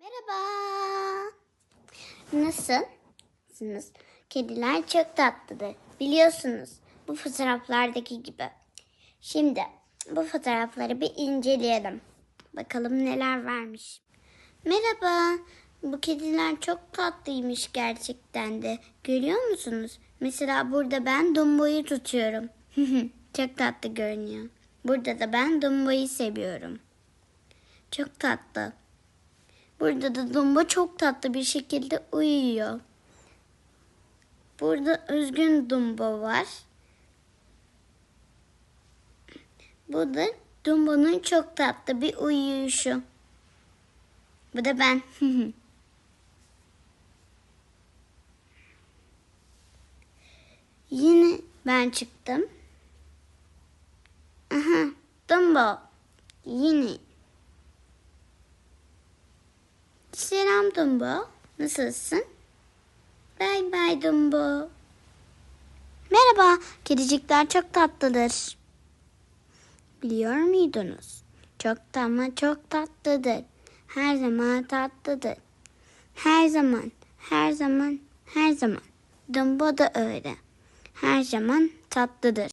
Merhaba. Nasılsınız? Kediler çok tatlıdır. Biliyorsunuz bu fotoğraflardaki gibi. Şimdi bu fotoğrafları bir inceleyelim. Bakalım neler varmış. Merhaba. Bu kediler çok tatlıymış gerçekten de. Görüyor musunuz? Mesela burada ben Dumbo'yu tutuyorum. çok tatlı görünüyor. Burada da ben Dumbo'yu seviyorum. Çok tatlı. Burada da Dumbo çok tatlı bir şekilde uyuyor. Burada üzgün Dumbo var. Bu da Dumbo'nun çok tatlı bir uyuyuşu. Bu da ben. Yine ben çıktım. Aha, Dumbo. Yine. Dumbo. Nasılsın? Bay bay Dumbo. Merhaba. Kedicikler çok tatlıdır. Biliyor muydunuz? Çok ama çok tatlıdır. Her zaman tatlıdır. Her zaman, her zaman, her zaman. Dumbo da öyle. Her zaman tatlıdır.